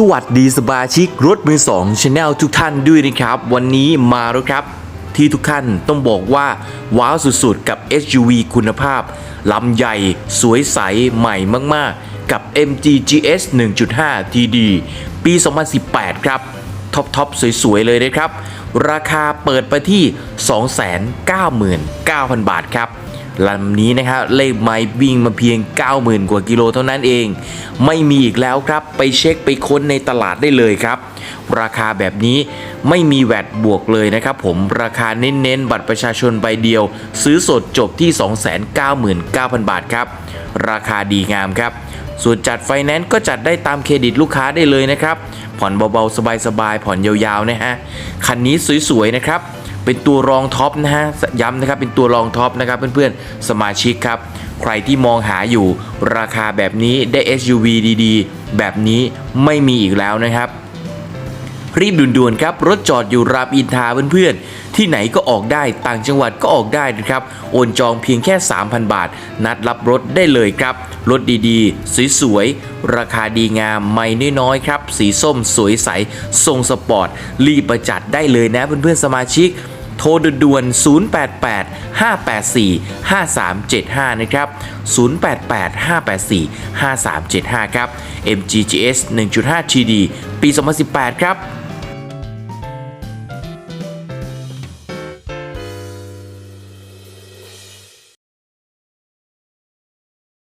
สวัสดีสมาชิกรถมือสองชาแนลทุกท่านด้วยนะครับ วันนี้มาแล้วครับ ที่ทุกท่านต้องบอกว่า ว้าวสุดๆ กับ SUV คุณภาพลำใหญ่ สวยใสใหม่มากๆ กับ MG GS 1.5 TD ปี 2018 ครับ ท็อปทอปสวย ๆ เลยนะครับ ราคาเปิดไปที่ 299,000 บาทครับ ลำนี้นะครับเลขไม้วิ่งมาเพียง 90,000 กว่ากิโลเท่านั้นเอง ไม่มีอีกแล้วครับ ไปเช็คไปค้นในตลาดได้เลยครับ ราคาแบบนี้ไม่มีแวดบวกเลยนะครับผมราคาเน้นๆ บัตรประชาชนใบเดียว ซื้อสดจบที่ 299,000 บาทครับ ราคาดีงามครับส่วนจัดไฟแนนซ์ก็จัดได้ตามเครดิตลูกค้าได้เลยนะครับ ผ่อนเบาๆ สบายๆ ผ่อนยาวๆ นะฮะ คันนี้สวยๆ นะครับ เป็นตัวรองท็อปนะฮะย้ำนะครับเป็นตัวรองท็อปนะครับเพื่อนๆสมาชิกครับใครที่มองหาอยู่ราคาแบบนี้ได้ SUV ดีๆ แบบนี้ไม่มีอีกแล้วนะครับ รีบด่วนๆครับ รถจอดอยู่รามอินทาเพื่อนๆ ที่ไหนก็ออกได้ต่างจังหวัดก็ออกได้นะครับ โอนจองเพียงแค่ 3,000 บาท นัดรับรถได้เลยครับ รถดีๆ สวยๆ ราคาดีงามไม่น้อยๆครับ สีส้มสวยใส ทรงสปอร์ต รีบประจัดได้เลยนะเพื่อนๆสมาชิก โทรด่วน 088 584 5375 นะครับ 088 584 5375 ครับ MGGS 1.5 TD ปี 2018 ครับ